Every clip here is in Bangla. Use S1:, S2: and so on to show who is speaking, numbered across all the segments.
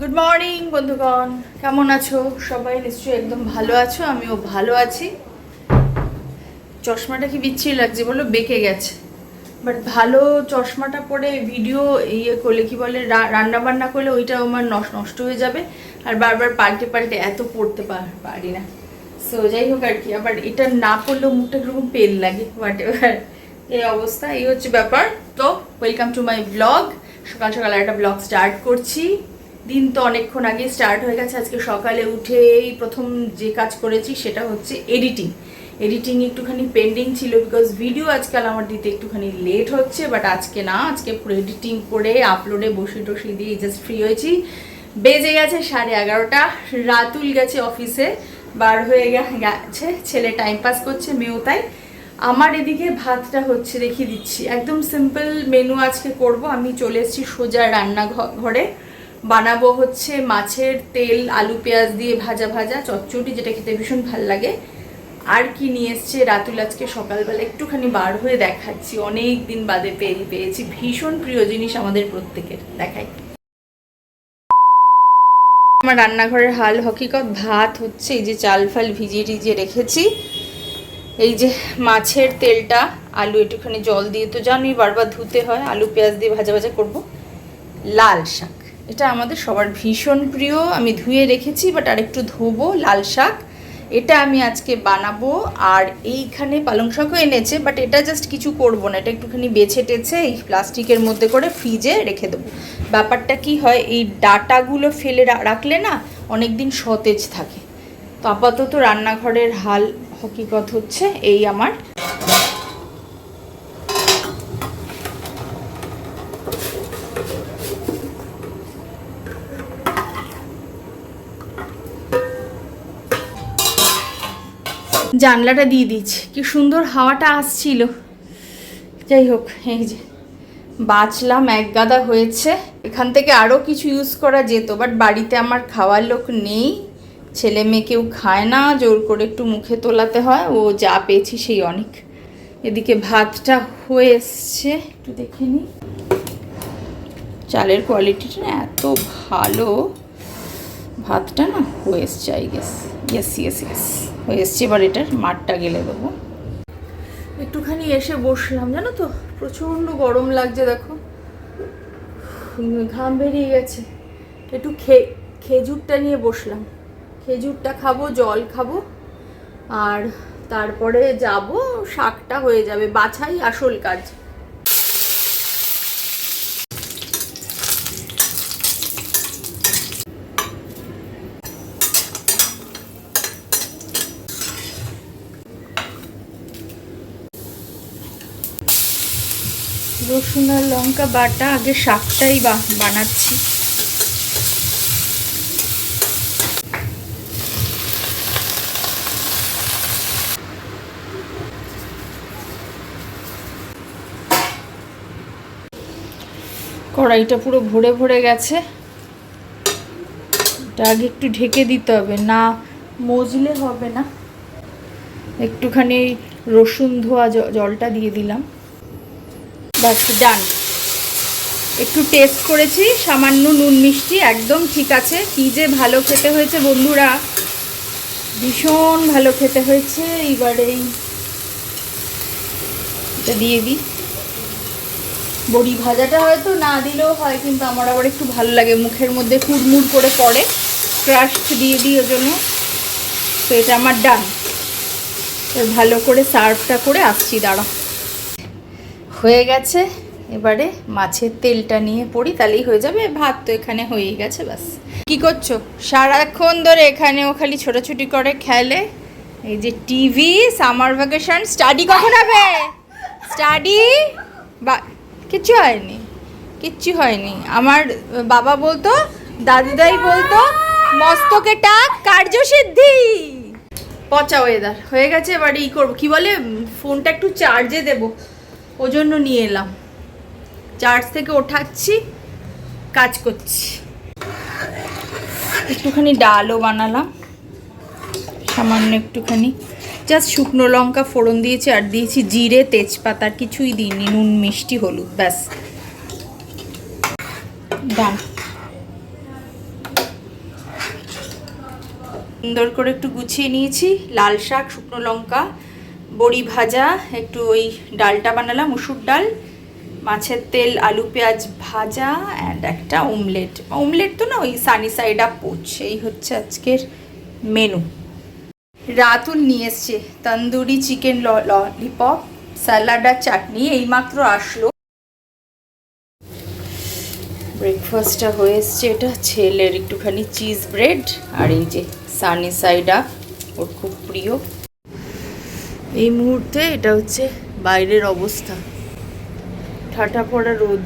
S1: গুড মর্নিং বন্ধুগণ। কেমন আছো? সবাই নিশ্চয়ই একদম ভালো আছো, আমিও ভালো আছি। চশমাটা কি বিচ্ছিরি লাগছে বলো? বেঁকে গেছে। বাট ভালো চশমাটা পরে ভিডিও ইয়ে করলে কি বলে রান্না বান্না করলে ওইটা আমার নষ্ট নষ্ট হয়ে যাবে। আর বারবার পাল্টে পাল্টে এত পড়তে পার- না। সো যাই হোক আর কি, আবার এটা না পড়লেও মুখটা কীরকম পেল লাগে হোয়াট এভার এই অবস্থা, এই হচ্ছে ব্যাপার। তো ওয়েলকাম টু মাই ব্লগ সকাল সকাল একটা ব্লগ স্টার্ট করছি। দিন তো অনেকক্ষণ আগে স্টার্ট হয়ে গেছে। আজকে সকালে উঠেই প্রথম যে কাজ করেছি সেটা হচ্ছে এডিটিং এডিটিং একটুখানি পেন্ডিং ছিল বিকজ ভিডিও আজকাল আমার দিতে একটুখানি লেট হচ্ছে বাট আজকে না, আজকে পুরো এডিটিং করে আপলোডে বসে টসি দিয়ে জাস্ট ফ্রি হয়েছি। বেজে গেছে সাড়ে এগারোটা, রাতুল গেছে অফিসে বার হয়ে গেছে, ছেলে টাইম পাস করছে, মেয়েও তাই। আমার এদিকে ভাতটা হচ্ছে দেখিয়ে দিচ্ছি। একদম সিম্পল মেনু আজকে করব, আমি চলে এসেছি সোজা রান্না ঘরে। বানাবো হচ্ছে মাছের তেল, আলু, পেঁয়াজ দিয়ে ভাজা ভাজা চচ্চড়ি, যেটা খেতে ভীষণ ভালো লাগে। আর কি নিয়ে এসছে রাতুল আজকে সকালবেলা একটুখানি বার হয়ে দেখাচ্ছি। অনেক দিন বাদে পেয়ে, পেয়েছি। ভীষণ প্রিয় জিনিস আমাদের প্রত্যেকের। দেখাই। আমার রান্নাঘরের হাল হকিকত ভাত হচ্ছে, এই যে চাল ফাল ভিজিয়ে টিজিয়ে রেখেছি। এই যে মাছের তেলটা, আলু একটুখানি জল দিয়ে, তো জানোই বারবার ধুতে হয়। আলু, পেঁয়াজ দিয়ে ভাজা ভাজা করব। লাল শাক। এটা আমাদের সবার ভীষণ প্রিয়। আমি ধুয়ে রেখেছি বাট আর একটু ধোবো, লাল শাক। এটা আমি আজকে বানাবো, আর এইখানে পালং শাকও এনেছে বাট এটা জাস্ট কিছু করব না। এটা একটুখানি বেছে টেছে এই প্লাস্টিকের মধ্যে করে ফ্রিজে রেখে দেবো। ব্যাপারটা কি হয়, এই ডাটাগুলো ফেলে রাখলে না অনেক দিন সতেজ থাকে। তো আপাতত রান্নাঘরের হাল হকিকত হচ্ছে এই আমার জানলাটা দিয়ে দিচ্ছি কি সুন্দর হাওয়াটা আসছিল। যাই হোক, এই যে বাঁচলাম, এক গাদা হয়েছে। এখান থেকে আরও কিছু ইউজ করা যেত বাট বাড়িতে আমার খাওয়ার লোক নেই। ছেলে মেয়ে কেউ খায় না, জোর করে একটু মুখে তোলাতে হয়। ও যা পেয়েছি সেই অনেক। এদিকে ভাতটা হয়ে এসছে, একটু দেখে নিই চালের কোয়ালিটিটা না এত ভালো। ভাতটা না হয়ে এসছে I guess yes yes yes হয়ে এসছে, এবার এটার মাঠটা গেলে দেবো। একটুখানি এসে বসলাম, জানো তো? প্রচণ্ড গরম লাগছে, দেখো। ঘাম বেরিয়ে গেছে। একটু খে, খেজুরটা নিয়ে বসলাম। খেজুরটা খাব, জল খাব, আর তারপরে যাব, শাকটা হয়ে যাবে, বাছাই আসল কাজ। রসুন আর লঙ্কা বাটা আগে শাকটাই বানাচ্ছি। কড়াইটা পুরো ভরে ভরে গেছে। এটা আগে একটু ঢেকে দিতে হবে, না মজলে হবে না। একটুখানি রসুন ধোয়া জলটা দিয়ে দিলাম। ব্যাস ডান। একটু টেস্ট করেছি, সামান্য নুন মিষ্টি, একদম ঠিক আছে। কী যে ভালো খেতে হয়েছে বন্ধুরা। ভীষণ ভালো খেতে হয়েছে, এইবারে এই এটা দিয়ে দিই। বড়ি ভাজাটা হয়তো না দিলেও হয়, কিন্তু আমার আবার একটু ভালো লাগে। মুখের মধ্যে কুড়মুড় করে পড়ে। ক্রাস্ট দিয়ে দিই ওই জন্য। তো এটা আমার ডান। ভালো করে সার্ভটা করে আসছি দাঁড়া হয়ে গেছে। এবারে মাছের তেলটা নিয়ে পড়ি, তাহলেই হয়ে যাবে। ভাত তো এখানে হয়েই গেছে, ব্যাস। কি করছ? সারাক্ষণ ধরে এখানেও খালি ছোটাছুটি করে, খেলে। এই যে টিভি, সামার ভ্যাকেশন, স্টাডি কখন হবে? স্টাডি? বা, কিচ্ছু হয়নি কিচ্ছু হয়নি। আমার বাবা বলতো, দাদুদাই বলতো, মস্তকে টাক কার্যসিদ্ধি পচা ওয়েদার হয়ে গেছে, এবার ই করব। কি বলে? ফোনটা একটু চার্জে দেব। ওই জন্য নিয়ে এলাম। চার্জ থেকে ওঠাচ্ছি, কাজ করছি। একটুখানি ডালও বানালাম। সামান্য একটুখানি। জাস্ট শুকনো লঙ্কা ফোড়ন দিয়েছি আর দিয়েছি জিরে, তেজপাতা আর কিছুই দিইনি, নুন, মিষ্টি, হলুদ, ব্যাস। ডান সুন্দর করে একটু গুছিয়ে নিয়েছি। লাল শাক, শুকনো লঙ্কা বড়ি ভাজা, একটু ওই ডালটা বানালাম, মুসুর ডাল, মাছের তেল, আলু, পেঁয়াজ ভাজা অ্যান্ড একটা অমলেট অমলেট তো না, ওই সানি সাইড আপ পোচ এই হচ্ছে আজকের মেনু রাতুল নিয়ে এসছে, তন্দুরি চিকেন ললিপপ স্যালাড আর চাটনি, এইমাত্র আসলো। ব্রেকফাস্টটা হয়ে এসছে, এটা ছেলের একটুখানি চিজ ব্রেড আর এই যে সানি সাইডা ওর খুব প্রিয়। এই মুহূর্তে এটা হচ্ছে বাইরের অবস্থা। ঠাটা পড়া রোদ।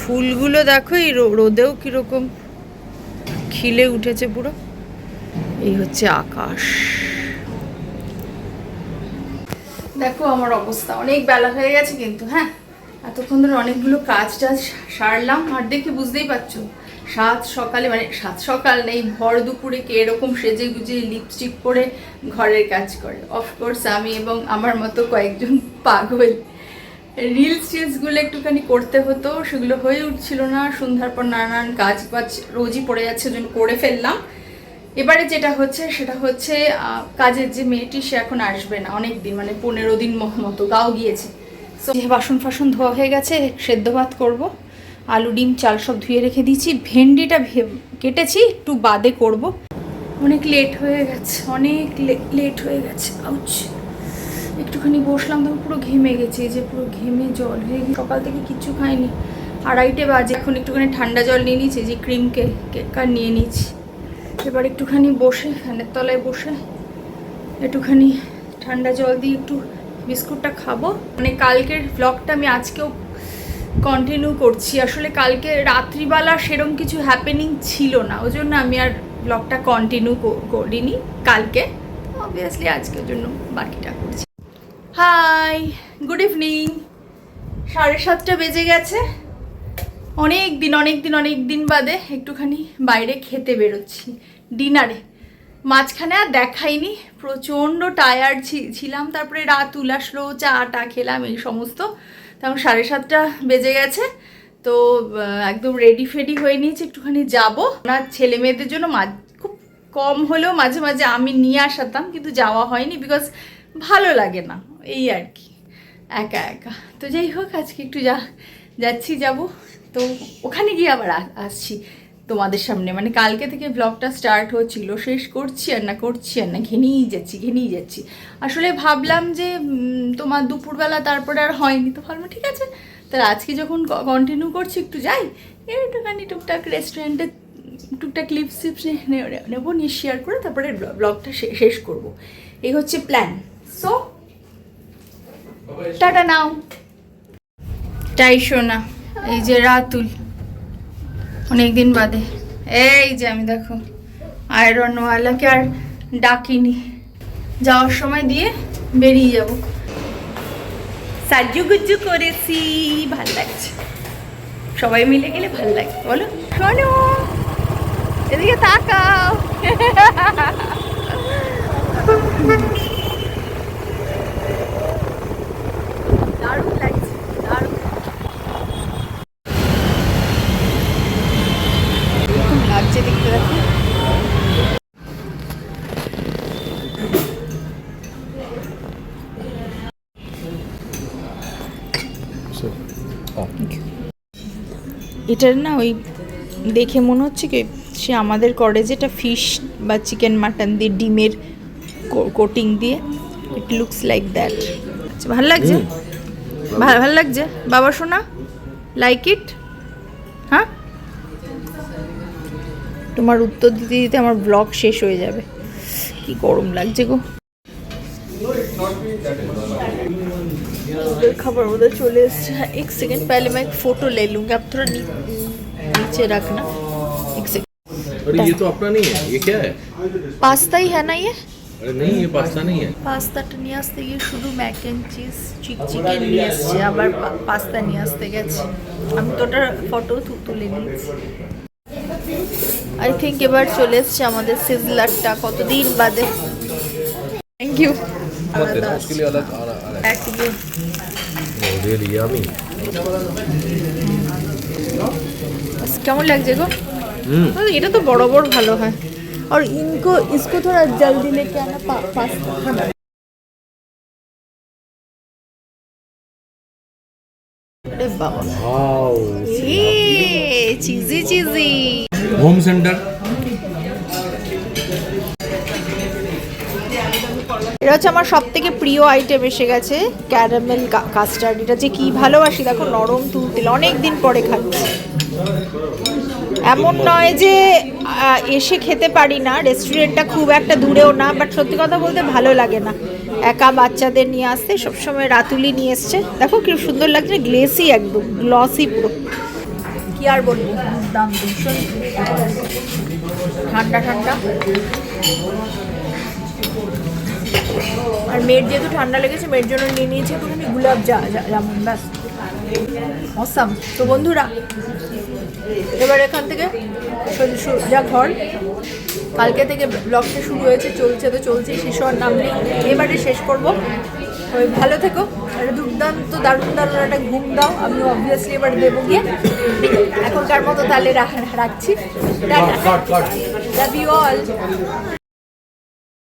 S1: ফুলগুলো দেখো, এই রোদেও কীরকম খিলে উঠেছে পুরো। এই হচ্ছে আকাশ। দেখো আমার অবস্থা, অনেক বেলা হয়ে গেছে কিন্তু হ্যাঁ? এতক্ষণ ধরে অনেকগুলো কাজ টাজ সারলাম, আর দেখে বুঝতেই পারছ, সাত সকালে মানে সাত সকাল নেই, ভর দুপুরে কে এরকম সেজে গুজে লিপস্টিক পরে ঘরের কাজ করে। অফকোর্স আমি এবং আমার মতো কয়েকজন পাগল। রিলস টিলসগুলো একটুখানি করতে হতো, সেগুলো হয়ে উঠছিল না, সন্ধ্যার পর নানান কাজ বাজ রোজই পড়ে যাচ্ছে জন্য করে ফেললাম। এবারে যেটা হচ্ছে, সেটা হচ্ছে কাজের যে মেয়েটি, সে এখন আসবে না অনেক দিন মানে পনেরো দিন মতো, গাও গিয়েছে। যে বাসন ফাসন ধোয়া হয়ে গেছে, সেদ্ধ ভাত করব। আলু, ডিম, চাল সব ধুয়ে রেখে দিয়েছি। ভেন্ডিটা কেটেছি, একটু বাদে করব। অনেক লেট হয়ে গেছে, অনেক লেট হয়ে গেছে, আউচ। একটুখানি বসলাম, তখন পুরো ঘেমে গেছে যে পুরো ঘেমে জল হয়ে গেছে। সকাল থেকে কিচ্ছু খাইনি। আড়াইটে বাজে, এখন একটুখানি ঠান্ডা জল নিয়ে নিয়েছি যে ক্রিম কেক কেকার নিয়ে নিয়েছি। এবার একটুখানি বসে, ফ্যানের তলায় বসে, একটুখানি ঠান্ডা জল দিয়ে একটু বিস্কুটটা খাব। মানে কালকের ব্লগটা আমি আজকেও কন্টিনিউ করছি। আসলে কালকে রাত্রিবেলা সেরম কিছু হ্যাপেনিং ছিল না। ওই জন্য আমি আর ব্লগটা কন্টিনিউ করিনি কালকে। অবভিয়াসলি আজকের জন্য বাকিটা করছি। হাই গুড ইভিনিং সাড়ে সাতটা বেজে গেছে। অনেক দিন অনেক দিন অনেক দিন বাদে একটুখানি বাইরে খেতে বেরোচ্ছি। ডিনারে মাঝখানে আর দেখাইনি, প্রচণ্ড টায়ার্ড ছিলাম, তারপরে রাত উলাসলো চা টা খেলাম, এই সমস্ত। তখন সাড়ে সাতটা বেজে গেছে, তো একদম রেডি ফেডি হয়ে নিয়েছি, একটুখানি যাব। ওনার ছেলে মেয়েদের জন্য খুব কম হলেও মাঝে মাঝে আমি নিয়ে আসাতাম, কিন্তু যাওয়া হয়নি বিকজ ভালো লাগে না, এই আর কি, একা একা। তো যাই হোক, আজকে একটু যা, যাচ্ছি, যাব। তো ওখানে গিয়ে আবার আসছি। তোমাদের সামনে। মানে কালকে থেকে ব্লগটা স্টার্ট হচ্ছিল। শেষ করছি, আর না করছি, আর না ঘেনেই যাচ্ছি ঘেনেই যাচ্ছি। আসলে ভাবলাম যে তোমার দুপুরবেলা তারপরে আর হয়নি। তো ভাবলাম, ঠিক আছে, তাহলে আজকে যখন কন্টিনিউ করছি, একটু যাই। একটুখানি টুকটাক রেস্টুরেন্টে টুকটাক ক্লিপস টিপস নেব, নিয়ে শেয়ার করে তারপরে ব্লগটা শেষ করব। এই হচ্ছে প্ল্যান সো টাটা নাও। টাই শোনা এই যে রাতুল। অনেক দিন বাদে। এই যে আমি দেখো আয়রনওয়ালাকে আর ডাকিনি। যাওয়ার সময় দিয়ে বেরিয়ে যাব। সাজু গুজু করেছি, ভালো লাগছে। সবাই মিলে গেলে ভালো লাগে বলো। শোনো, এদিকে তাকাও। এটার না ওই দেখে মনে হচ্ছে কি সে আমাদের করে যেটা ফিশ বা চিকেন মাটন দিয়ে ডিমের কোটিং দিয়ে ইট লুকস লাইক দ্যাট আচ্ছা ভালো লাগছে? ভালো ভালো লাগছে? বাবা শোনা লাইক ইট হ্যাঁ? তোমার উত্তর দিতে দিতে আমার ব্লগ শেষ হয়ে যাবে। কি গরম লাগছে গো। उधर खबर उधर चले एक सेकंड पहले मैं एक फोटो ले लूंगी आप थोड़ा नी, नीचे रखना एक सेकंड
S2: अरे ये तो अपना नहीं है ये क्या है
S1: पास्ता ही है ना ये
S2: अरे नहीं ये पास्ता नहीं है
S1: পাস্তাটা নিয়ে আসতে গিয়ে শুধু mac and cheese chick chicken নিয়ে আসছে আবার পা- পাস্তা নিয়ে আসতে গেছে আমি তো ওটার ফটো তুলে নিয়েছি আই থিঙ্ক এবার চলে এসছে আমাদের সিজলারটা কতদিন বাদে থ্যাংক ইউ
S2: मत देना उसके लिए अलग आ रहा है रियली यमी
S1: কেমন লাগছে গো
S2: হুম
S1: ও, এটা তো বড় বড় ভালো হয় और इनको इसको थोड़ा जल्दी लेके आना पा, पास अरे बाबा
S2: वाओ
S1: ये चीजी चीजी
S2: होम सेंटर
S1: এটা হচ্ছে আমার সব থেকে প্রিয় আইটেম এসে গেছে ক্যারামেল কাস্টার্ড এটা যে কি ভালোবাসি, দেখো নরম তুলতুল অনেক দিন পরে খাচ্ছি। এমন নয় যে এসে খেতে পারি না রেস্টুরেন্টটা খুব একটা দূরেও না বাট সত্যি কথা বলতে ভালো লাগে না। একা বাচ্চাদের নিয়ে আসতে, সবসময় রাতুলি নিয়ে এসছে। দেখো কি সুন্দর লাগছে গ্লেসি একদম গ্লসি পুরো। কি আর বলব? ঠান্ডা ঠান্ডা। আর মেয়ের যেহেতু ঠান্ডা লেগেছে মেয়ের জন্য নিয়ে নিয়েছি একটুখানি গুলাব জা- জামুন ব্যাস। অসাম তো বন্ধুরা এবার এখান থেকে সোজা ঘর কালকে থেকে ব্লগটা শুরু হয়েছে চলছে তো চলছে শেষ হওয়ার নাম নেই। এবারে শেষ করব। ওই ভালো থেকো। একটা দুর্দান্ত দারুণ দারুণ একটা ঘুম দাও। আমি অবভিয়াসলি এবার দেবো গিয়ে। এখনকার মতো তাহলে রাখ- রাখছি। Love you all